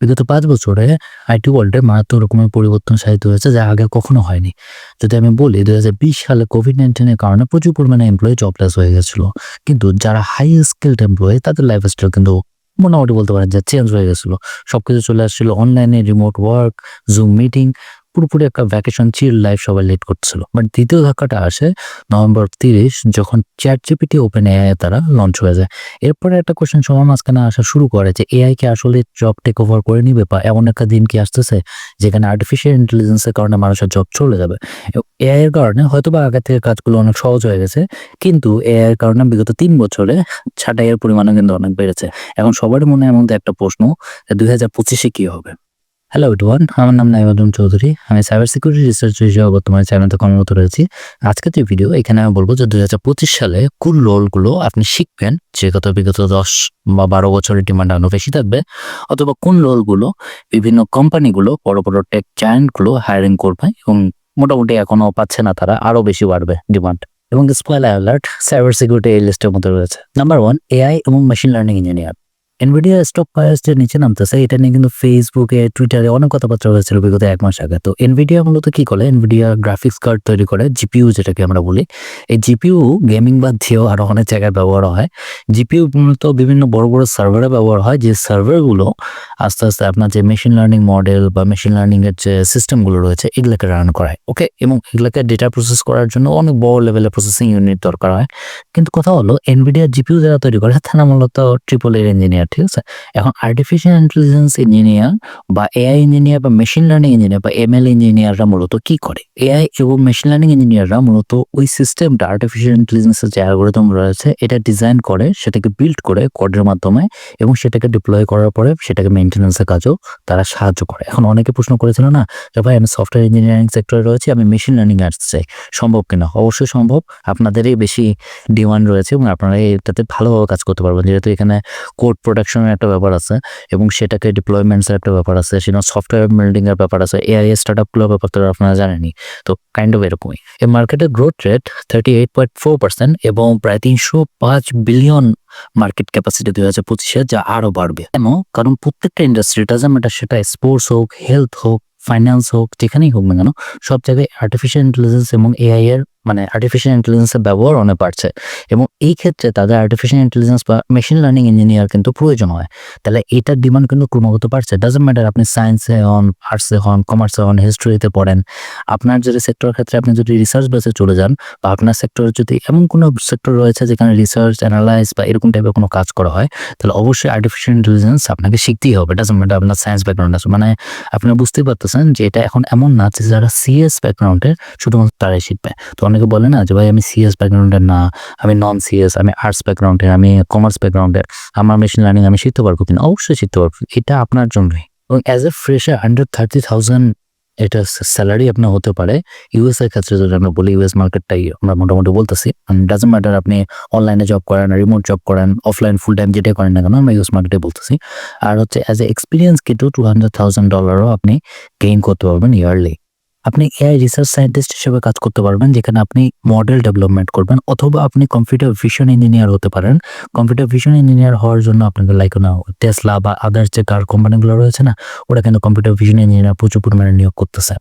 বিগত পাঁচ বছরে আইটি ওয়ার্ল্ডে মারাত্মক রকমের পরিবর্তন সাধিত হয়েছে যা আগে কখনো হয়নি। যদি আমি বলি দু হাজার বিশ সালে কোভিড নাইন্টিনের কারণে প্রচুর পরিমাণে এমপ্লয়ি জবলেস হয়ে গেছিল। কিন্তু যারা হাই স্কিলড এমপ্লয়ি তাদের লাইফ স্টাইল কিন্তু মোটামুটি বলতে পারেন যে চেঞ্জ হয়ে গেছিল। সবকিছু চলে আসছিল অনলাইনে রিমোট ওয়ার্ক জুম মিটিং পুরোপুরি একটা ভ্যাকেশন চিল লাইফ সবাই লিড করছিল। বাট দ্বিতীয় ধাক্কাটা আসে নভেম্বর তিরিশ, যখন চ্যাট জিপিটি ওপেন এআই তারা লঞ্চ হয়ে যায়। এরপরে একটা কোশ্চেন সবার মাঝখানে আসা শুরু করে যে এআই কে আসলে জব টেক ওভার করে নিবে বা এমন একটা দিন কি আসতেছে যেখানে আর্টিফিশিয়াল ইন্টেলিজেন্সের কারণে মানুষের জব চলে যাবে? এআই এর কারণে হয়তো বা আগের থেকে কাজগুলো অনেক সহজ হয়ে গেছে, কিন্তু এআই এর কারণে বিগত তিন বছরে ছাঁটাইয়ের পরিমাণও কিন্তু অনেক বেড়েছে। এখন সবারই মনে এমন একটা প্রশ্ন দুই হাজার পঁচিশে কি হবে? হ্যালো এভরিওয়ান আমার নাম নাইবাদুম চৌধুরী। আমি সাইবার সিকিউরিটি রিসার্চ হিসেবে বর্তমানে চ্যানেলতে কর্মরত রয়েছি। আজকের যে ভিডিও এখানে আমি বলব যে দুই হাজার পঁচিশ সালে কোন রোলগুলো আপনি শিখবেন। যে গত বিগত দশ বা বারো বছরের ডিমান্ড আরও বেশি থাকবে। অথবা কোন রোলগুলো বিভিন্ন কোম্পানিগুলো বড় বড় টেক জায়ান্টগুলো হায়ারিং করবে এবং মোটামুটি এখনও পাচ্ছে না তারা, আরও বেশি বাড়বে ডিমান্ড এবং স্পয়লার অ্যালার্ট সাইবার সিকিউরিটি এই লিস্টের মধ্যে রয়েছে। নাম্বার ওয়ান এআই এবং machine learning engineer Nvidia stock price যে নিচে নামতেছে, এটা নিয়ে কিন্তু ফেসবুকে টুইটারে অনেক কথাবার্তা হয়েছিল বিগত এক মাস আগে। তো এনভিডিয়া মূলত কি করে? এনভিডিয়া গ্রাফিক্স কার্ড তৈরি করে জিপিইউ যেটাকে আমরা বলি। এই জিপিইউ গেমিং বাদ দিয়েও আরও অনেক জায়গায় ব্যবহার হয়। জিপিইউ মূলত বিভিন্ন বড় বড় সার্ভারে ব্যবহার হয়, যে সার্ভারগুলো আস্তে আস্তে আপনার যে মেশিন লার্নিং মডেল বা মেশিন লার্নিং এর যে সিস্টেমগুলো রয়েছে, এগুলোকে রান করায় ওকে এবং এগুলোকে ডেটা প্রসেস করার জন্য অনেক বড় লেভেলের প্রসেসিং ইউনিট দরকার হয়। কিন্তু কথা হলো এনভিডিয়া জিপিইউ যারা তৈরি করে, তারা মূলত ট্রিপল এর ইঞ্জিনিয়ার ঠিক আছে? এখন আর্টিফিশিয়াল ইন্টেলিজেন্স ইঞ্জিনিয়ার বা এআই ইঞ্জিনিয়ার বা মেশিন লার্নিং ইঞ্জিনিয়ার বা এম এমএল ইঞ্জিনিয়াররা মূলত কি করে? এআই এবং মেশিন লার্নিং ইঞ্জিনিয়াররা মূলত ওই সিস্টেমটা আর্টিফিশিয়াল ইন্টেলিজেন্সের যে অ্যালগোরিদম রয়েছে, এটা ডিজাইন করে, সেটাকে বিল্ড করে কোডের মাধ্যমে এবং সেটাকে ডিপ্লয় করার পরে সেটাকে মেনটেন্যান্সের কাজও তারা সাহায্য করে। এখন অনেকে প্রশ্ন করেছিল না যে, ভাই, আমি সফটওয়্যার ইঞ্জিনিয়ারিং সেক্টরে রয়েছি, আমি মেশিন লার্নিং আসতে চাই। সম্ভব কিনা অবশ্যই সম্ভব। আপনাদেরই বেশি ডিমান্ড রয়েছে এবং আপনারা এটাতে ভালোভাবে কাজ করতে পারবেন। যেহেতু এখানে কোড প্রোডাকশনের একটা ব্যাপার আছে এবং সেটাকে ডিপ্লয়মেন্টসের একটা ব্যাপার আছে সেটা সফটওয়্যার বিল্ডিং এর ব্যাপার আছে এআই স্টার্ট আপগুলোর ব্যাপার তো আপনারা জানেনই, তো কাইন্ড অফ এরকমই। এই মার্কেটের growth rate thirty eight point four percent এবং প্রায় তিনশো পাঁচ বিলিয়ন মার্কেট ক্যাপাসিটি দুই হাজার পঁচিশে, যা আরও বাড়বে। কেন? কারণ প্রত্যেকটা ইন্ডাস্ট্রি ডাজেন্ট ম্যাটার সেটা স্পোর্টস হোক হেলথ হোক ফাইন্যান্স হোক, যেখানেই হোক না কেন, সব জায়গায় আর্টিফিশিয়াল ইন্টেলিজেন্স এবং এআই এর মানে আর্টিফিশিয়াল ইন্টেলিজেন্সের ব্যবহার অনেক বাড়ছে এবং এই ক্ষেত্রে তাদের আর্টিফিশিয়াল ইন্টেলিজেন্স বা মেশিন লার্নিং ইঞ্জিনিয়ার কিন্তু প্রয়োজন হয়। তাহলে এটার ডিমান্ড কিন্তু ক্রমাগত বাড়ছে। ডাজেন্ট ম্যাটার আপনি সায়েন্সে হন আর্টসে হন কমার্সে হন হিস্ট্রিতে পড়েন, আপনার যদি সেক্টর ক্ষেত্রে আপনি যদি রিসার্চ বেসে চলে যান, বা আপনার সেক্টরে যদি এমন কোনো সেক্টর রয়েছে যেখানে রিসার্চ অ্যানালাইজ বা এরকম টাইপের কোনো কাজ করা হয়, তাহলে অবশ্যই আর্টিফিশিয়াল ইন্টেলিজেন্স আপনাকে শিখতেই হবে। ডাজেন্ট ম্যাটার আপনার সায়েন্স ব্যাকগ্রাউন্ড আছে। মানে আপনারা বুঝতেই পারতেছেন যে এটা এখন এমন না যে যারা সিএস ব্যাকগ্রাউন্ডের শুধুমাত্র তারাই শিখবে। তো অনেকে বলে না যে, ভাই, আমি সিএস ব্যাকগ্রাউন্ডের না, আমি নন সিএস আমি আর্টস ব্যাকগ্রাউন্ডের আমি কমার্স ব্যাকগ্রাউন্ডের আমার মেশিন লার্নিং আমি শিখতে পারব কিনা? অবশ্যই শিখতে পারব। এটা আপনার জন্যই। এবং as a fresher under thirty thousand এটা স্যালারি আপনার হতে পারে। ইউএস এর ক্ষেত্রে যদি আমরা বলি ইউএস মার্কেটটাই আমরা মোটামুটি বলতেছি। ডাজেন্ট ম্যাটার আপনি অনলাইনে জব করেন রিমোট জব করেন অফলাইন ফুল টাইম যেটাই করেন না কেন, আমরা ইউএস মার্কেটে বলতেছি। আর হচ্ছে অ্যাজ এ এক্সপিরিয়েন্স কিন্তু টু হান্ড্রেড থাউজেন্ড ডলারও আপনি গেইন করতে পারবেন ইয়ারলি আপনি এআই রিসার্চ সায়েন্টিস্ট হিসেবে কাজ করতে পারবেন, যেখানে আপনি মডেল ডেভেলপমেন্ট করবেন অথবা আপনি কম্পিউটার ভিশন ইঞ্জিনিয়ার হতে পারেন। কম্পিউটার ভিশন ইঞ্জিনিয়ার হওয়ার জন্য আপনাকে লাইক না টেসলা বা আদার্স যে কার কোম্পানিগুলো রয়েছে না, ওরা কিন্তু কম্পিউটার ভিশন ইঞ্জিনিয়ার প্রচুর পরিমাণে নিয়োগ করতেছে।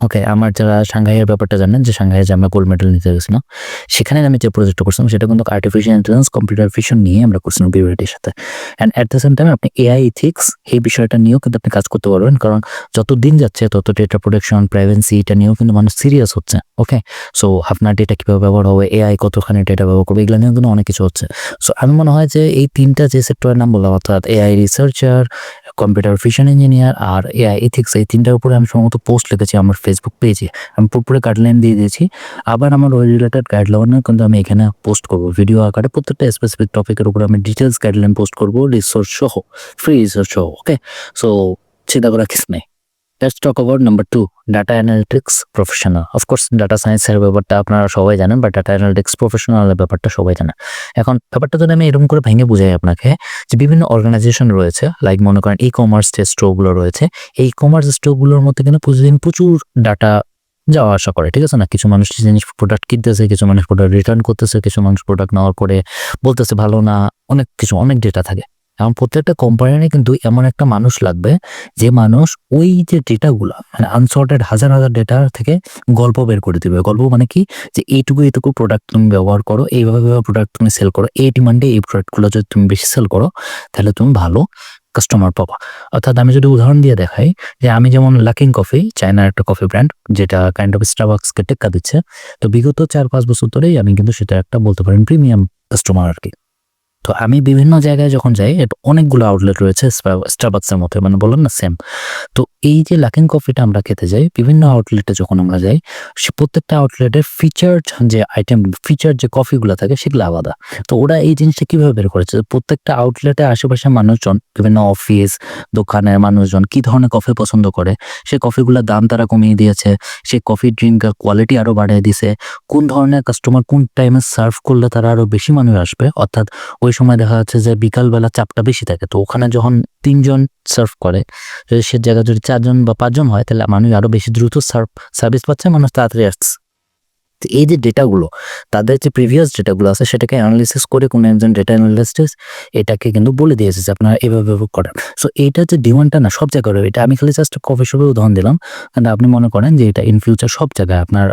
ওকে আমার যারা সাংঘাইয়ের ব্যাপারটা জানেন যে সাংঘাইয়ে যে আমরা গোল্ড মেডেল নিতে গেছিলাম সেখানে আমি যে প্রজেক্টটা করছিলাম সেটা কিন্তু আর্টিফিশিয়াল ইন্টেলিজেন্স কম্পিউটার ভিশন নিয়ে আমরা করছিলাম বিবিআইটির সাথে। And at the same time আপনি এআই ইথিক্স এই বিষয়টা নিয়েও কিন্তু আপনি কাজ করতে পারবেন, কারণ যত দিন যাচ্ছে, তত ডেটা প্রোটেকশন প্রাইভেন্সি এটা নিয়েও কিন্তু মানুষ সিরিয়াস হচ্ছে ওকে সো আপনার ডেটা কীভাবে ব্যবহার হবে এআই কতখানি ডেটা ব্যবহার করবে, এগুলো নিয়েও কিন্তু অনেক কিছু হচ্ছে। সো আমি মনে হয় যে এই তিনটা যে সেক্টরের নাম বললাম, অর্থাৎ AI researcher computer vision engineer আর এআই এথিক্স এই তিনটার উপরে আমি সম্ভবত পোস্ট লিখেছি আমার ফেসবুক পেজে আমি পুরোপুরি গাইডলাইন দিয়ে দিয়েছি। আবার আমার ওই রিলেটেড গাইডলাইনও কিন্তু আমি এখানে পোস্ট করব। ভিডিও আকারে প্রত্যেকটা স্পেসিফিক টপিকের উপরে আমি ডিটেলস গাইডলাইন পোস্ট করব রিসোর্স সহ ফ্রি রিসোর্স সহ ওকে সো চিন্তা করার কিছু নেই। Let's talk about number two data analytics professional of course data সায়েন্সের ব্যাপারটা আপনারা সবাই জানেন বা ডাটা অ্যানালিটিক্স প্রফেশনালের ব্যাপারটা সবাই জানেন এখন ব্যাপারটা যদি আমি এরকম করে ভেঙে বুঝাই আপনাকে, যে বিভিন্ন অর্গানাইজেশন রয়েছে লাইক মনে করেন ই কমার্স যে স্টোরগুলো রয়েছে, এই কমার্স স্টোরগুলোর মধ্যে কিন্তু প্রতিদিন প্রচুর ডাটা যাওয়া আসা করে, ঠিক আছে না? কিছু মানুষ জিনিস প্রোডাক্ট কিনতেছে, কিছু মানুষ প্রোডাক্ট রিটার্ন করতেছে, কিছু মানুষ প্রোডাক্ট নেওয়ার পরে বলতেছে ভালো না, অনেক কিছু, অনেক ডেটা থাকে। এখন প্রত্যেকটা কোম্পানির কিন্তু এমন একটা মানুষ লাগবে, যে মানুষ ওই যে ডেটাগুলো মানে আনসর্টেড হাজার হাজার ডেটা থেকে গল্প বের করে দিবে। গল্প মানে কি? যে এইটুকু এইটুকু প্রোডাক্ট তুমি ব্যবহার করো, এইভাবে প্রোডাক্ট তুমি সেল করো, এই ডিমান্ডে এই প্রোডাক্টগুলো যদি তুমি বেশি সেল করো, তাহলে তুমি ভালো কাস্টমার পাবা। অর্থাৎ আমি যদি উদাহরণ দিয়ে দেখাই, যে আমি যেমন লাকিং কফি চায়নার একটা কফি ব্র্যান্ড যেটা কাইন্ড অফ স্টারবাক্সকে টেক্কা দিচ্ছে, তো বিগত চার পাঁচ বছর ধরেই আমি কিন্তু সেটা একটা বলতে পারেন প্রিমিয়াম কাস্টমার আর কি। তো আমি বিভিন্ন জায়গায় যখন যাই অনেকগুলো আউটলেট রয়েছে স্টারবাক্সের মতো মানে বললাম না সেম তো এই যে লাকিং কফিটা আমরা খেতে যাই, বিভিন্ন আউটলেটে যখন আমরা যাই, সে প্রত্যেকটা আউটলেটের ফিচার যে আইটেম ফিচার যে কফিগুলো থাকে, সেগুলো আলাদা। তো ওরা এই জিনিসটা কীভাবে বের করেছে? প্রত্যেকটা আউটলেটে আশেপাশে মানুষজন, বিভিন্ন অফিস দোকানের মানুষজন কি ধরনের কফি পছন্দ করে? সেই কফিগুলোর দাম তারা কমিয়ে দিয়েছে সেই কফি ড্রিঙ্কের কোয়ালিটি আরও বাড়িয়ে দিছে কোন ধরনের কাস্টমার কোন টাইমে সার্ভ করলে তারা আরও বেশি মানুষ আসবে? অর্থাৎ ওই সময় দেখা যাচ্ছে যে বিকালবেলা চাপটা বেশি থাকে। তো ওখানে যখন তিনজন সার্ভ করে, সে জায়গায় যদি চারজন বা পাঁচজন হয়, তাহলে মানুষ আরও বেশি দ্রুত সার্ভ, সার্ভিস পাচ্ছে, মানুষ তাড়াতাড়ি আসছে। এই যে ডেটাগুলো, তাদের যে প্রিভিয়াস ডেটাগুলো আছে, সেটাকে অ্যানালিসিস করে কোনো একজন ডেটা অ্যানালিস্টিস এটাকে কিন্তু বলে দিয়েছে যে আপনারা এভাবে করেন। সো এইটা যে ডিমান্ডটা না, সব জায়গায় রয়েছে। এটা আমি খালি জাস্ট কফি শপে উদাহরণ দিলাম। কারণ আপনি মনে করেন যে এটা ইন ফিউচার সব জায়গায় আপনার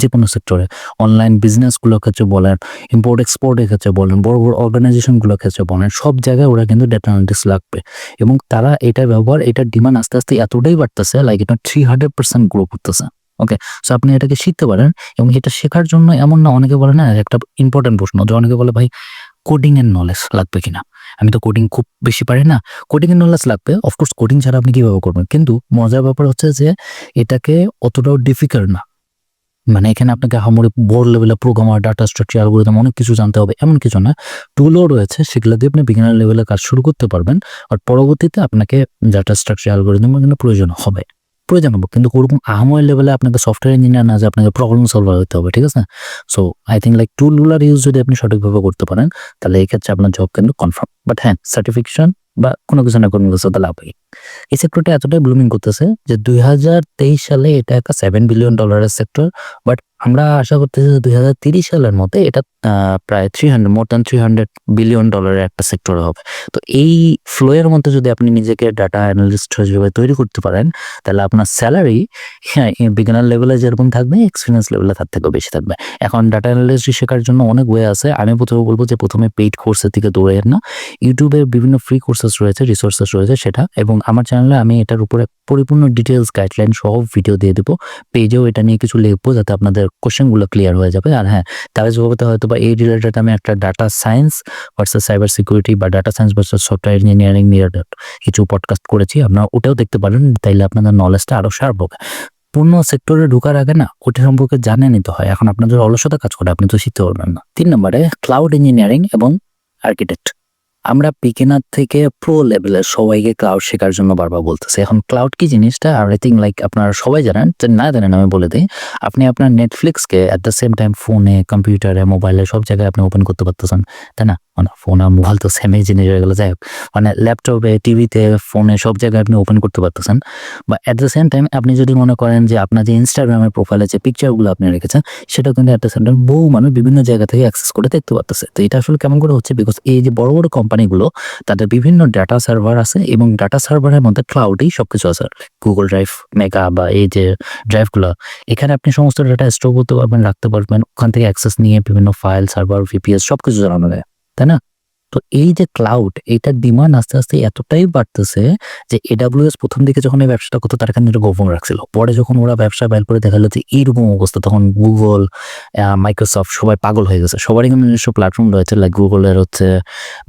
যে কোনো সেক্টরে অনলাইন বিজনেসগুলোর ক্ষেত্রে বলেন ইম্পোর্ট এক্সপোর্টের ক্ষেত্রে বলেন, বড় বড় অর্গানাইজেশনগুলোর ক্ষেত্রে বলেন, সব জায়গায় ওরা কিন্তু ডেটা অ্যানালিটিক্স লাগবে। এবং তারা এটা ব্যবহার এটার ডিমান্ড আস্তে আস্তে এতটাই বাড়তেছে লাইক এটা থ্রি হান্ড্রেড পার্সেন্ট গ্রো করতেছে ওকে সো আপনি এটাকে শিখতে পারেন এবং এটা শেখার জন্য এমন না, অনেকে বলে না, একটা ইম্পর্টেন্ট প্রশ্ন, যে অনেকে বলে, ভাই কোডিং এর নলেজ লাগবে কিনা? আমি তো কোডিং খুব বেশি পারি না। কোডিং এর নলেজ লাগবে অফকোর্স কোডিং ছাড়া আপনি কীভাবে করবেন? কিন্তু মজার ব্যাপার হচ্ছে যে, এটাকে অতটাও ডিফিকাল্ট না। মানে এখানে আপনাকে হামরে বোর্ড লেভেলে প্রোগ্রামার ডাটা স্ট্রাকচার অ্যালগরিদম অনেক কিছু জানতে হবে, এমন কিছু না। টুলও রয়েছে, সেগুলো দিয়ে আপনি বিগিনার লেভেলে কাজ শুরু করতে পারবেন, আর পরবর্তীতে আপনাকে ডাটা স্ট্রাকচার অ্যালগরিদমের জন্য প্রয়োজন হবে। প্রয়োজন হবে। কিন্তু ওরকম আহময় লেভেলে আপনাকে সফটওয়্যার ইঞ্জিনিয়ার না যে আপনাকে প্রবলেম সলভার হতে হবে, ঠিক আছে? সো আই থিঙ্ক লাইক টুলগুলার ইউজ যদি আপনি সঠিকভাবে করতে পারেন, তাহলে এই ক্ষেত্রে আপনার জব কিন্তু কনফার্ম বাট হ্যাঁ সার্টিফিকেশন বা কোনো কিছু না কোনো কিছু লাভ হয় এই সেক্টরটা এতটাই ব্লুমিং করতেছে যে দুই হাজার তেইশ সালে এটা একটা সেভেন বিলিয়ন ডলারের সেক্টর বাট আমরা আশা করতেছি দুই হাজার তিরিশ সালের মধ্যে এটা প্রায় three hundred more than three hundred billion ডলারের একটা সেক্টর হবে। তো এই ফ্লো এর মধ্যে যদি আপনি নিজেকে ডাটা অ্যানালিস্ট হিসেবে তৈরি করতে পারেন, তাহলে আপনার স্যালারি হ্যাঁ বিগিনার লেভেলে যেরকম থাকবে এক্সপিরিয়েন্স লেভেলে তার থেকেও বেশি থাকবে। এখন ডাটা অ্যানালিস্ট শেখার জন্য অনেক ওয়ে আছে। আমি প্রথমে বলব যে প্রথমে পেইড কোর্সের দিকে দৌড়ে না। ইউটিউবে বিভিন্ন ফ্রি কোর্সেস রয়েছে রিসোর্সেস রয়েছে সেটা, এবং আমার চ্যানেলে আমি এটার উপরে পরিপূর্ণ ডিটেলস গাইডলাইন সহ ভিডিও দিয়ে দেবো। পেজেও এটা নিয়ে কিছু লিখব যাতে আপনাদের কোশ্চেনগুলো ক্লিয়ার হয়ে যাবে। আর হ্যাঁ তার জবাবে হয়তো বা এই রিলেটেড আমি একটা data science versus cyber security বা data science versus software engineering নিয়ে কিছু পডকাস্ট করেছি। আপনারা ওটাও দেখতে পারেন, তাইলে আপনাদের নলেজটা আরও শার্প হবে। পূর্ণ সেক্টরে ঢোকার আগে না, ওটা সম্পর্কে জানে নিতে হয়। এখন আপনাদের অলসতা কাজ করে, আপনি তো শিখতে পারবেন না। তিন নম্বরে ক্লাউড ইঞ্জিনিয়ারিং এবং আর্কিটেক্ট আমরা বিগিনার থেকে প্রো লেভেলের সবাইকে ক্লাউড শেখার জন্য বারবার বলতেছি। এখন ক্লাউড কি জিনিসটা? আর আই থিঙ্ক লাইক আপনারা সবাই জানেন না জানেন আমি বলে দিই, আপনি আপনার নেটফ্লিক্সকে অ্যাট দ্য সেম টাইম ফোনে কম্পিউটারে মোবাইলে সব জায়গায় আপনি ওপেন করতে পারতেছেন, তাই না? মানে ফোন আর মোবাইল জিনিস হয়ে গেলো। যাই হোক মানে ল্যাপটপে টিভিতে ফোনে সব জায়গায় আপনি ওপেন করতে পারতেছেন। বা অ্যাট দ্য সেম টাইম আপনি যদি মনে করেন যে আপনার যে ইনস্টাগ্রামের প্রোফাইলে যে পিকচারগুলো আপনি রেখেছেন, সেটা কিন্তু অ্যাট দ্য সেম টাইম বহু মানুষ বিভিন্ন জায়গা থেকে অ্যাক্সেস করে দেখতে পারতেছে। তো এটা আসলে কেমন করে হচ্ছে? বিকজ এই যে বড় বড় কোম্পানিগুলো তাদের বিভিন্ন ডাটা সার্ভার আছে এবং ডাটা সার্ভারের মধ্যে ক্লাউডেই সবকিছু আছে। গুগল ড্রাইভ মেগা বা এই যে ড্রাইভগুলো এখানে আপনি সমস্ত ডাটা স্টোর করতে পারবেন, রাখতে পারবেন। ওখান থেকে অ্যাক্সেস নিয়ে বিভিন্ন ফাইল সার্ভার ভিপিএস সব কিছু জানানো যায়। তাই না? তো এই যে ক্লাউড এইটার ডিমান্ড আস্তে আস্তে এতটাই বাড়তেছে যে এডাব্লিউএস প্রথম দিকে যখন এই ব্যবসাটা করতো, তার এখানে গোপন রাখছিল। পরে যখন ওরা ব্যবসা বের করে দেখা যে এইরকম অবস্থা, তখন গুগল মাইক্রোসফট সবাই পাগল হয়ে গেছে। সবারই কিন্তু নিজস্ব প্ল্যাটফর্ম রয়েছে লাইক গুগলের হচ্ছে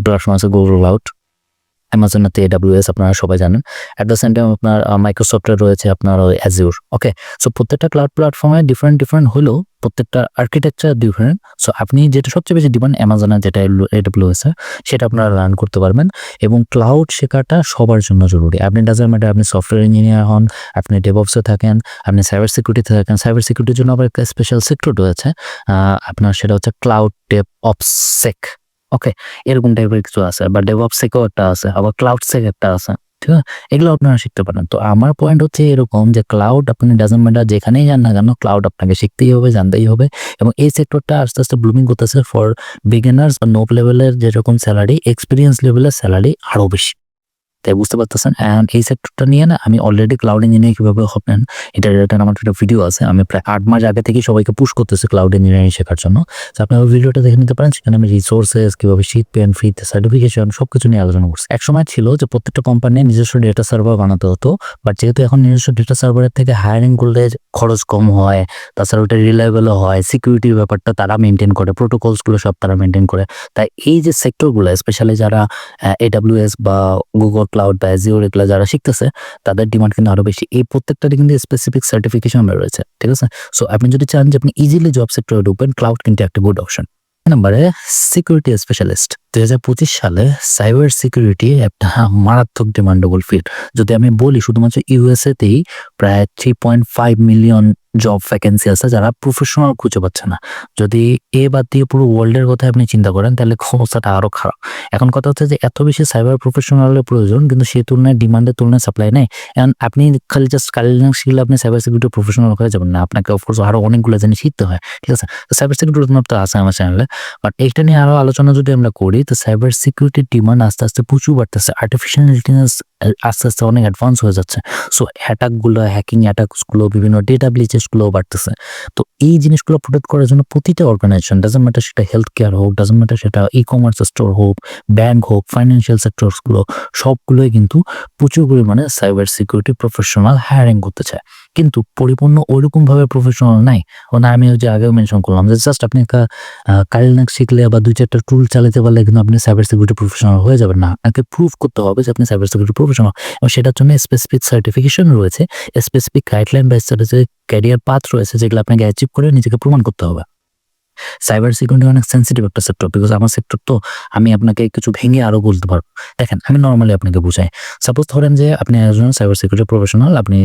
প্ল্যাটফর্ম আছে গুগল ক্লাউড অ্যামাজনের এডাব্লিউএস আপনারা সবাই জানেন। অ্যাট দ্য সেম টাইম আপনার মাইক্রোসফটের রয়েছে আপনার অ্যাজিওর ওকে সো প্রত্যেকটা ক্লাউড প্ল্যাটফর্মে ডিফারেন্ট ডিফারেন্ট হলেও প্রত্যেকটা আর্কিটেকচার ডিফারেন্ট সো আপনি যেটা সবচেয়ে বেশি ডিমান্ড অ্যামাজনের যেটা এডাব্লিউএস সেটা আপনারা রান করতে পারবেন। এবং ক্লাউড শেখাটা সবার জন্য জরুরি। আপনি ডাজার ম্যাটার আপনি সফটওয়্যার ইঞ্জিনিয়ার হন, আপনি ডেভঅপসে থাকেন, আপনি সাইবার সিকিউরিটিতে থাকেন সাইবার সিকিউরিটির জন্য আবার একটা স্পেশাল সেক্টর রয়েছে। আপনার সেটা হচ্ছে ক্লাউড ডেভ অপসেক ওকে এরকম টাইপের কিছু আছে, বা ডেভঅপসেকও একটা আছে, আবার ক্লাউড সেক একটা আছে, ঠিক আছে? এগুলো আপনারা শিখতে পারেন। তো আমার পয়েন্ট হচ্ছে এরকম যে ক্লাউড আপনি ডাজেন্ট ম্যাটার যেখানেই যান না কেন ক্লাউড আপনাকে শিখতেই হবে, জানতেই হবে, এবং এই সেক্টরটা আস্তে আস্তে ব্লুমিং করতেছে ফর বিগিনার্স বা নোপ লেভেলের যেরকম স্যালারি এক্সপিরিয়েন্স লেভেলের স্যালারি আরও বেশি। তাই বুঝতে পারতেছেন? অ্যান্ড এই সেক্টরটা নিয়ে না আমি অলরেডি ক্লাউড ইঞ্জিনিয়ারিং কীভাবে হবেন এটা রিলেটেড আমার একটা ভিডিও আছে। আমি প্রায় আট মাস আগে থেকে সবাইকে পুশ করতেছি ক্লাউড ইঞ্জিনিয়ারিং শেখার জন্য। তো ওই ভিডিওটা দেখে নিতে পারেন। সেখানে আমি রিসোর্সেস কীভাবে শীত পেন ফ্রিতে সার্টিফিকেশন সব কিছু নিয়ে আলোচনা করছি। এক সময় ছিল যে প্রত্যেকটা কোম্পানি নিজস্ব ডেটা সার্ভার বানাতে হতো। বাট যেহেতু এখন নিজস্ব ডেটা সার্ভারের থেকে হায়ারিং করলে খরচ কম হয়, তাছাড়া ওটা রিলায়েবলও হয় সিকিউরিটির ব্যাপারটা তারা মেনটেন করে প্রোটোকলসগুলো সব তারা মেনটেন করে। তাই এই যে সেক্টরগুলো স্পেশালি যারা এডাব্লিউএস বা গুগল ক্লাউড বা অ্যাজিওর এগুলো যারা শিখতেছে, তাদের ডিমান্ড কিন্তু আরও বেশি। এই প্রত্যেকটারই কিন্তু স্পেসিফিক সার্টিফিকেশন রয়েছে, ঠিক আছে? সো আপনি যদি চান যে আপনি ইজিলি জব সেক্টরে ঢুকবেন ক্লাউড কিন্তু একটা গুড অপশন নাম্বারে সিকিউরিটি স্পেশালিস্ট দুই হাজার পঁচিশ সালে সাইবার সিকিউরিটি একটা মারাত্মক ডিমান্ডেবল ফিল্ড। যদি আমি বলি, শুধুমাত্র ইউএসএ তেই প্রায় three point five million job vacancy আছে যারা প্রফেশনাল খুঁজে পাচ্ছে না। যদি এ বাদ দিয়ে পুরো ওয়ার্ল্ডের কথা আপনি চিন্তা করেন, তাহলে অবস্থাটা আরও খারাপ। এখন কথা হচ্ছে যে, এত বেশি সাইবার প্রফেশনালের প্রয়োজন, কিন্তু সেই তুলনায় ডিমান্ডের তুলনায় সাপ্লাই নেই। এখন আপনি খালি জাস্ট কালিং শিখলে আপনি সাইবার সিকিউরিটি প্রফেশনাল হয়ে যাবেন না। আপনাকে অফকোর্স আরও অনেকগুলো জিনিস শিখতে হয়, ঠিক আছে? সাইবার সিকিউরিটি আছে আমার চ্যানেলে বাট এইটা নিয়ে আরও আলোচনা যদি আমরা করি তো সাইবার সিকিউরিটির ডিমান্ড আস্তে আস্তে প্রচুর বাড়তেছে। আর্টিফিশিয়াল ইন্টেলিজেন্স আস্তে আস্তে অনেক অ্যাডভান্স হয়ে যাচ্ছে। সো অ্যাটাকগুলো হ্যাকিং অ্যাটাকসগুলো বিভিন্ন ডেটা ব্লিচেসগুলো বাড়তেছে। তো এই জিনিসগুলো প্রোটেক্ট করার জন্য প্রতিটা অর্গানাইজেশন ডাজেন্ট ম্যাটার সেটা হেলথ কেয়ার হোক ডাজেন্ট ম্যাটার সেটা ই কমার্স স্টোর হোক ব্যাংক হোক ফাইন্যান্সিয়াল সেক্টরসগুলো সবগুলোই কিন্তু প্রচুর পরিমাণে সাইবার সিকিউরিটি প্রফেশনাল হায়ারিং করতে চায়। কিন্তু পরিপূর্ণ ওইরকমভাবে প্রফেশনাল নাই। ও না আমি যে আগেও মেনশন করলাম যে জাস্ট আপনি একটা কারিনাক শিখলে বা দুই চারটা টুল চালাতে পারলে কিন্তু আপনি সাইবার সিকিউরিটি প্রফেশনাল হয়ে যাবেন। না, আপনাকে প্রুভ করতে হবে যে আপনি সাইবার সিকিউরিটি প্রফেশনাল এবং সেটার জন্য স্পেসিফিক সার্টিফিকেশন রয়েছে স্পেসিফিক গাইডলাইন বা ক্যারিয়ার পাথ রয়েছে যেগুলো আপনাকে অ্যাচিভ করে নিজেকে প্রমাণ করতে হবে। সাইবার সিকিউরিটি অনেক সেন্সিটিভ একটা সেক্টর বিকজ আমার সেক্টর তো আমি আপনাকে কিছু ভেঙে আরও বলতে পারব। দেখেন, আমি নর্মালি আপনাকে বুঝাই। সাপোজ ধরেন যে আপনি একজন সাইবার সিকিউরিটি প্রফেশনাল আপনি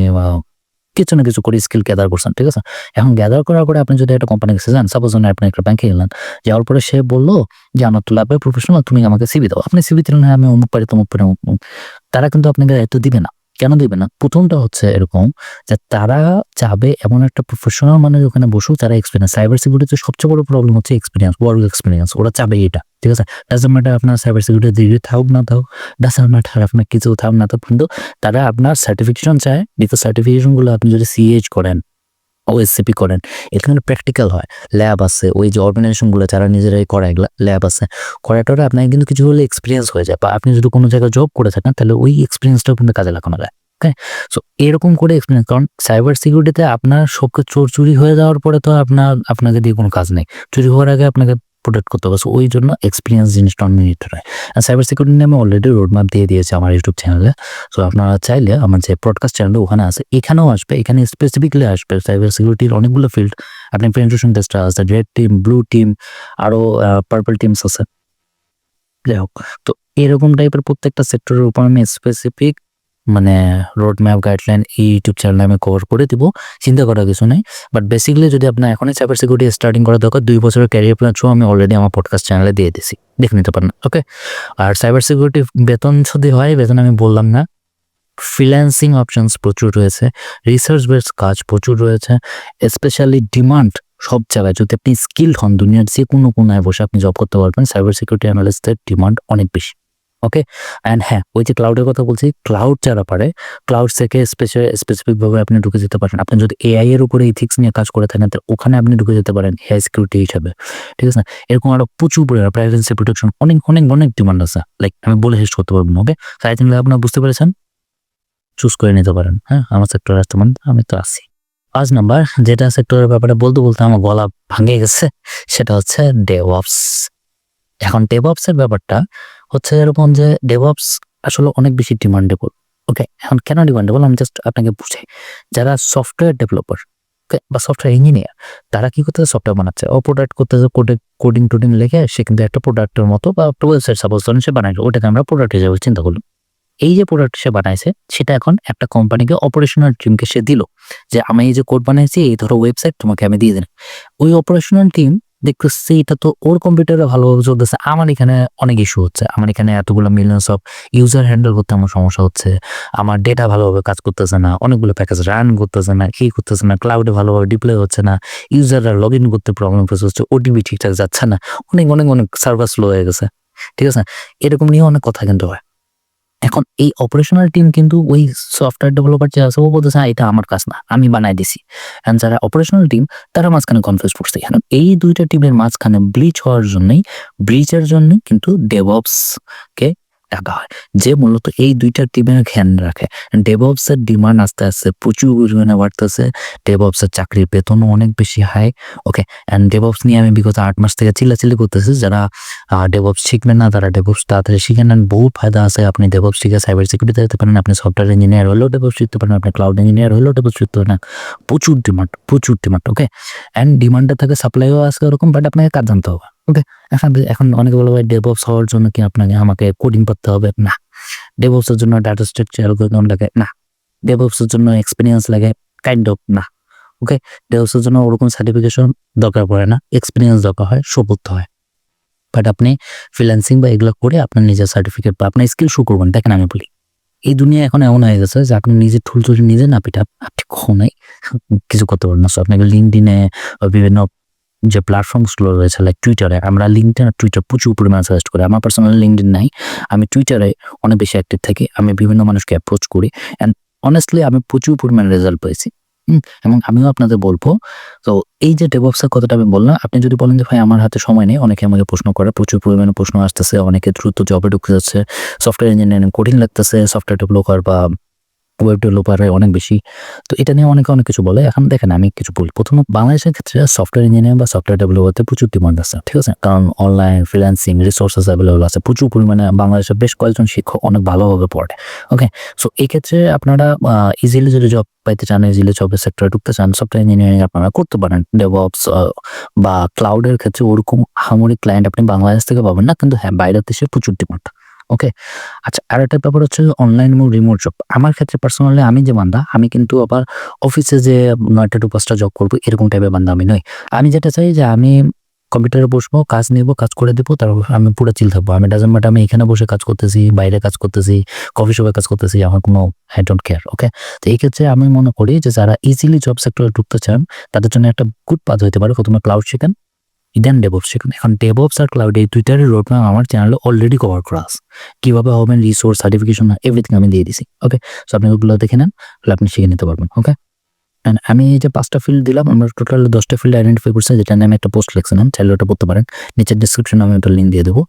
কিছু না কিছু করে স্কিল গ্যাদার করছেন, ঠিক আছে এখন গ্যাদার করার পরে আপনি যদি একটা কোম্পানি কাছে যান সাপোজ আপনি একটা ব্যাংকে গেলেন যাওয়ার পরে সে বলল যে, আমার তো লাগবে প্রফেশনাল তুমি আমাকে সিবি দাও আপনি সিবি দিলেন হ্যাঁ আমি অমুক পারি তমুক পারি। তারা কিন্তু আপনাকে দায়িত্ব দিবে না কেন দিবে না? প্রথমটা হচ্ছে এরকম যে তারা চাবে এমন একটা প্রফেশনাল মানুষ ওখানে বসুক, তারা এক্সপিরিয়েন্স সাইবার সিকিউরিটিতে সবচেয়ে বড় প্রবলেম হচ্ছে এক্সপিরিয়েন্স ওয়ার্ক এক্সপিরিয়েন্স ওরা চাবে এটা, ঠিক আছে? ডাজেন্ট ম্যাটার আপনার সাইবার সিকিউরিটি ডিগ্রি থাকুক না থাকুক ডাজেন্ট ম্যাটার আপনার কিছু থাক না থাকুক, কিন্তু তারা আপনার সার্টিফিকেশন চায়। কিন্তু সার্টিফিকেশনগুলো আপনি যদি সিএইচ করেন ওএসসিপি করেন। এখানে প্র্যাকটিক্যাল হয়। ল্যাব আছে, ওই যে অর্গানাইজেশনগুলো যারা নিজেরাই করে ল্যাব আছে, করাটারে আপনার কিন্তু কিছু হলে এক্সপিরিয়েন্স হয়ে যায়। বা আপনি যদি কোনো জায়গায় জব করে থাকেন, তাহলে ওই এক্সপিরিয়েন্সটাও কিন্তু কাজে লাগানো যায়। ওকে সো এরকম করে এক্সপিরিয়েন্স কারণ সাইবার সিকিউরিটিতে আপনার সবকে চোর চুরি হয়ে যাওয়ার পরে তো আপনার, আপনাকে দিয়ে কোনো কাজ নেই। চুরি হওয়ার আগে আপনাকে প্রোটেক্ট করতে হবে। ওই জন্য এক্সপিরিয়েন্স জিনিসটা অনেক নিতে হয়। আর সাইবার সিকিউরিটি নিয়ে আমি অলরেডি রোডম্যাপ দিয়ে দিয়েছি আমার ইউটিউব চ্যানেলে সো আপনারা চাইলে আমার যে পডকাস্ট চ্যানেল ওখানে আছে, এখানেও আসবে, এখানে স্পেসিফিকলি আসবে সাইবার সিকিউরিটির অনেকগুলো ফিল্ড আপনি পেন্ট্রেশন টেস্টার আছে রেড টিম ব্লু টিম আরও পার্পল টিমস আছে। যাই হোক, তো এরকম টাইপের প্রত্যেকটা সেক্টরের উপর আমি স্পেসিফিক মানে রোড ম্যাপ গাইডলাইন এই ইউটিউব চ্যানেলে আমি কভার করে দিব, চিন্তা করার কিছু নেই। বাট বেসিক্যালি যদি আপনার এখনই সাইবার সিকিউরিটি স্টার্টিং করা দরকার, দুই বছরের ক্যারিয়ার প্ল্যান শো আমি অলরেডি আমার পডকাস্ট চ্যানেলে দিয়ে দিছি। দেখে নিতে পারেন ওকে আর সাইবার সিকিউরিটি বেতন যদি হয়, বেতন আমি বললাম না। ফ্রিল্যান্সিং অপশনস প্রচুর রয়েছে রিসার্চ বেস কাজ প্রচুর রয়েছে স্পেশালি ডিমান্ড সব জায়গায়। যদি আপনি স্কিল হন, দুনিয়ার যে কোনো কোনায় বসে আপনি জব করতে পারবেন সাইবার সিকিউরিটি অ্যানালিস্টদের ডিমান্ড অনেক বেশি। ওকে অ্যান্ড হ্যাঁ ওই যে ক্লাউডের কথা বলছি ক্লাউড যারা পারে ক্লাউড থেকে স্পেসিফিকভাবে আপনি ঢুকে যেতে পারেন। আপনি যদি এআই এর উপরে ইথিক্স নিয়ে কাজ করে থাকেন, তাহলে ওখানে আপনি ঢুকে যেতে পারেন এআই সিকিউরিটি হিসাবে। ঠিক আছে? এরকম আরও প্রচুর পরিমাণে প্রাইভেসি প্রোটেকশন অনেক অনেক অনেক ডিমান্ড আছে। লাইক আমি বলে শেষ করতে পারব ওকে তাই থিঙ্ক আপনারা বুঝতে পেরেছেন। চুজ করে নিতে পারেন হ্যাঁ? আমার সেক্টর আসতে পারেন আমি তো আছি। পাঁচ নাম্বার যেটা সেক্টরের ব্যাপারে বলতে বলতে আমার গলা ভাঙে গেছে, সেটা হচ্ছে ডেভঅপস এখন ডেভঅপস এর ব্যাপারটা হচ্ছে এরকম যে ডেভঅপস আসলে অনেক বেশি ডিমান্ডেবল ওকে এখন কেন ডিমান্ডেবল আমি জাস্ট আপনাকে বুঝাই। যারা সফটওয়্যার ডেভেলপার বা সফটওয়্যার ইঞ্জিনিয়ার তারা কি করতেছে? সফটওয়্যার বানাচ্ছে। ও প্রোডাক্ট করতেছে কোডে কোডিং টোডিং লিখে সে কিন্তু একটা প্রোডাক্টের মতো বা একটা ওয়েবসাইট সাপোজ ধরেন সে বানাইলো, ওটাকে আমরা প্রোডাক্ট হিসেবে চিন্তা করলাম। এই যে প্রোডাক্ট সে বানাইছে, সেটা এখন একটা কোম্পানিকে অপারেশনাল টিমকে সে দিল যে, আমি এই যে কোড বানাইছি, এই ধরো ওয়েবসাইট তোমাকে আমি দিয়ে দিলাম। ওই অপারেশনাল টিম দেখতেছি, এটা তো ওর কম্পিউটারে ভালোভাবে চলতেছে। আমার এখানে অনেক ইস্যু হচ্ছে। আমার এখানে এতগুলো মিলিয়ন্স অফ ইউজার হ্যান্ডেল করতে আমার সমস্যা হচ্ছে। আমার ডেটা ভালোভাবে কাজ করতেছে না, অনেকগুলো প্যাকেজ রান করতেছে না, কি করতেছে না ক্লাউডে ভালোভাবে ডিপ্লয় হচ্ছে না ইউজাররা লগ ইন করতে প্রবলেম ফেস হচ্ছে ওটিপি ঠিকঠাক যাচ্ছে না। অনেক অনেক অনেক সার্ভার স্লো হয়ে গেছে। ঠিক আছে? এরকম নিয়ে অনেক কথা কিন্তু হয়। এখন এই অপারেশনাল টিম কিন্তু ওই সফটওয়্যার ডেভেলপার যে আছে ও বলতেছে "হ্যাঁ, এটা আমার কাজ না আমি বানাই দিছি। অ্যান্ড যারা অপারেশনাল টিম তারা মাঝখানে কনফিউজ করছে এখানে এই দুইটা টিমের মাঝখানে ব্লিচ হওয়ার জন্যই ব্রিচের জন্য কিন্তু ডেভঅপস কে ডাকা হয় যে মূলত এই দুইটা টিমের খেয়াল রাখে। ডেভঅপস এর ডিমান্ড আস্তে আস্তে প্রচুর পরিমাণে বাড়তেছে। ডেভঅপস এর চাকরির বেতনও অনেক বেশি হাই। ওকে অ্যান্ড ডেভঅপস নিয়ে আমি বিগত আট মাস থেকে চিল্লাচিল্লি করতেছি। যারা ডেভঅপস শিখবেন না, তারা ডেভঅপস তাড়াতাড়ি শিখে নেন। বহু ফায়দা আছে। আপনি ডেভঅপস শিখে সাইবার সিকিউরিটি যেতে পারেন। আপনি সফটওয়্যার ইঞ্জিনিয়ার হলেও ডেভঅপস শিখতে পারেন। আপনি ক্লাউড ইঞ্জিনিয়ার হলেও ডেভঅপস শিখতে পারেন। প্রচুর ডিমান্ড প্রচুর ডিমান্ড ওকে অ্যান্ড ডিমান্ডের থেকে সাপ্লাইও আছে ওরকম বাট আপনাকে কাজ জানতে হবে ওকে এখন এখন অনেকে বলে ভাই ডেভঅপস হওয়ার জন্য কি আপনাকে আমাকে কোডিং করতে হবে? না। ডেভঅপসের জন্য ডাটা স্ট্রাকচার অ্যালগরিদম লাগে? না। ডেভঅপসের জন্য এক্সপিরিয়েন্স লাগে? কাইন্ড অফ না। ওকে ডেভঅপসের জন্য ওরকম সার্টিফিকেশন দরকার পড়ে না। এক্সপিরিয়েন্স দরকার হয় সবুদ্ধ হয়। বাট আপনি ফ্রিল্যান্সিং বা এগুলো করে আপনার নিজের সার্টিফিকেট বা আপনার স্কিল শো করবেন। দেখেন আমি বলি, এই দুনিয়া এখন এমন হয়ে গেছে যে আপনি নিজে ঠুল নিজে না পিঠা আপনি কখনোই কিছু করতে পারবেন না। সো আপনাকে লিঙ্কডিনে বিভিন্ন যে প্ল্যাটফর্মসগুলো রয়েছে লাইক টুইটারে আমরা লিঙ্কডিন আর টুইটার প্রচুর পরিমাণে সাজেস্ট করি। আমার পার্সোনাল লিঙ্কডিন নাই। আমি টুইটারে অনেক বেশি অ্যাক্টিভ থাকি। আমি বিভিন্ন মানুষকে অ্যাপ্রোচ করি। অ্যান্ড অনেস্টলি আমি প্রচুর পরিমাণে রেজাল্ট পেয়েছি। এবং আমিও আপনাদের বলব। তো এই যে ডেভঅপসের কথাটা আমি বললাম, আপনি যদি বলেন যে, ভাই, আমার হাতে সময় নেই, অনেকে আমাকে প্রশ্ন করে। প্রচুর পরিমাণে প্রশ্ন আসতেছে। অনেকে দ্রুত জবে ঢুকতে যাচ্ছে। সফটওয়্যার ইঞ্জিনিয়ারিং কঠিন লাগতেছে। সফটওয়্যার ডেভেলপার বা ওয়েব ডেভেলপারে অনেক বেশি। তো এটা নিয়ে অনেকে অনেক কিছু বলে। এখন দেখেন আমি কিছু বলি। প্রথমত বাংলাদেশের ক্ষেত্রে সফটওয়্যার ইঞ্জিনিয়ার বা সফটওয়্যার ডেভেলপারতে প্রচুর ডিমান্ড আছে, ঠিক আছে? কারণ অনলাইন ফ্রিল্যান্সিং রিসোর্সেস অ্যাভেলেবল আছে। প্রচুর পরিমাণে বাংলাদেশের বেশ কয়েকজন শিক্ষক অনেক ভালোভাবে পড়ে ওকে সো এই ক্ষেত্রে আপনারা ইজিলি যদি জব পাইতে চান ইজিলি জবের সেক্টরে ঢুকতে চান সফটওয়্যার ইঞ্জিনিয়ারিং আপনারা করতে পারেন। ডেভঅপস বা ক্লাউডের ক্ষেত্রে ওরকম হামরি ক্লায়েন্ট আপনি বাংলাদেশ থেকে পাবেন না। কিন্তু হ্যাঁ বাইরের দেশে প্রচুর ডিমান্ড ওকে আচ্ছা আর একটা ব্যাপার হচ্ছে অনলাইন এবং রিমোট জব আমার ক্ষেত্রে পার্সোনালি আমি যে বান্দা, আমি কিন্তু আবার অফিসে যে নয়টা টু পাঁচটা জব করব, এরকম টাইপের বান্দা আমি নই। আমি যেটা চাই যে আমি কম্পিউটারে বসবো, কাজ নেব, কাজ করে দেবো, তারপর আমি পুরো চিল থাকব। আমি ডাজন বাট আমি এখানে বসে কাজ করতেছি, বাইরে কাজ করতেছি কফি শপে কাজ করতেছি, আমার কোনো আই ডোন্ট কেয়ার ওকে তো এই ক্ষেত্রে আমি মনে করি যে যারা ইজিলি জব সেক্টরে ঢুকতে চান, তাদের জন্য একটা গুড পাথ হতে পারে। প্রথমে ক্লাউড শেখেন দেন ডেভঅপস শেখেন। এখন ডেভঅপস আর ক্লাউড এই দুইটারই রোডম্যাপ আমার চ্যানেলে অলরেডি কভার করা আছে। কীভাবে হবেন রিসোর্স সার্টিফিকেশন এভরিথিং আমি দিয়ে দিছি ওকে সো আপনি ওগুলো দেখে নেন, তাহলে আপনি শিখে নিতে পারবেন ওকে অ্যান্ড আমি এই যে পাঁচটা ফিল্ড দিলাম, আমরা টোটাল দশটা ফিল্ড আইডেন্টিফাই করছি, যেটা আমি একটা পোস্ট লিখছিলাম চাইলে ওটা পড়তে পারেন। নিচের ডিসক্রিপশনে আমি ওটা লিঙ্ক দিয়ে দেবো।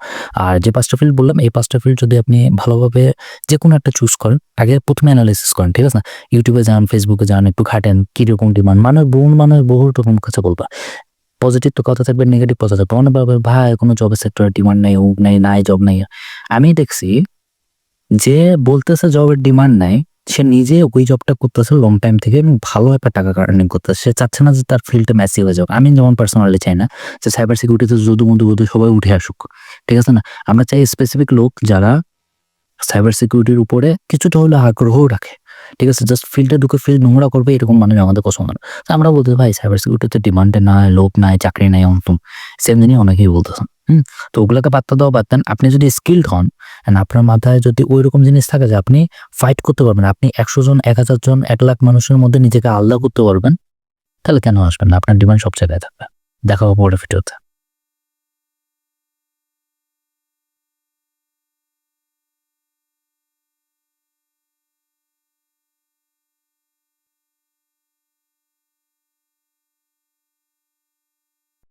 আর যে পাঁচটা ফিল্ড বললাম, এই পাঁচটা ফিল্ড যদি আপনি ভালোভাবে যে কোনো একটা চুজ করেন, আগে প্রথমে অ্যানালাইসিস করেন, ঠিক আছে? না ইউটিউবে যান ফেসবুকে যান, একটু ঘাটেন, কীরকম ডিমান্ড মানুষ বহু মানুষ বহু রকম কথা বলবা। পজিটিভ তো কথা থাকবে নেগেটিভ কথা থাকবে। অনেক ভাবে, ভাই, কোনো জবের সেক্টরে ডিমান্ড নেই ও নেই, নাই জব নেই। আমি দেখছি যে বলতেছে জবের ডিমান্ড নাই, সে নিজে ওই জবটা করতেছে লং টাইম থেকে এবং ভালো একটা টাকা আর্নিং করতেছে। সে চাচ্ছে না যে তার ফিল্ডটা ম্যাসি হয়ে যাক। আমি যেমন পার্সোনালি চাই না যে সাইবার সিকিউরিটিতে যদু মধু বধু সবাই উঠে আসুক, ঠিক আছে না? আমরা চাই স্পেসিফিক লোক যারা সাইবার সিকিউরিটির উপরে কিছুটা হলে আগ্রহ রাখে। ঠিক আছে জাস্ট ফিল্ডে ঢুকে ফিল্ড নোংরা করবে, এরকম মানুষ আমাদের পছন্দ না। তো আমরা বলতে ভাই সাইবার সিকিউরিটিতে ডিমান্ডে নাই লোক নাই, চাকরি নাই, অন্তম। সেম জিনিস অনেকেই বলতেছেন। হুম, তো ওগুলোকে পাত্তা দেওয়া বাদ দেন। আপনি যদি স্কিল্ড হন, and আপনার মাথায় যদি ওই রকম জিনিস থাকে যে আপনি ফাইট করতে পারবেন, আপনি একশো জন, এক হাজার জন, এক লাখ মানুষের মধ্যে নিজেকে আলাদা করতে পারবেন, তাহলে কেন আসবেন না? আপনার ডিমান্ড সব জায়গায় থাকবে। দেখা হবে পরে ভিডিওতে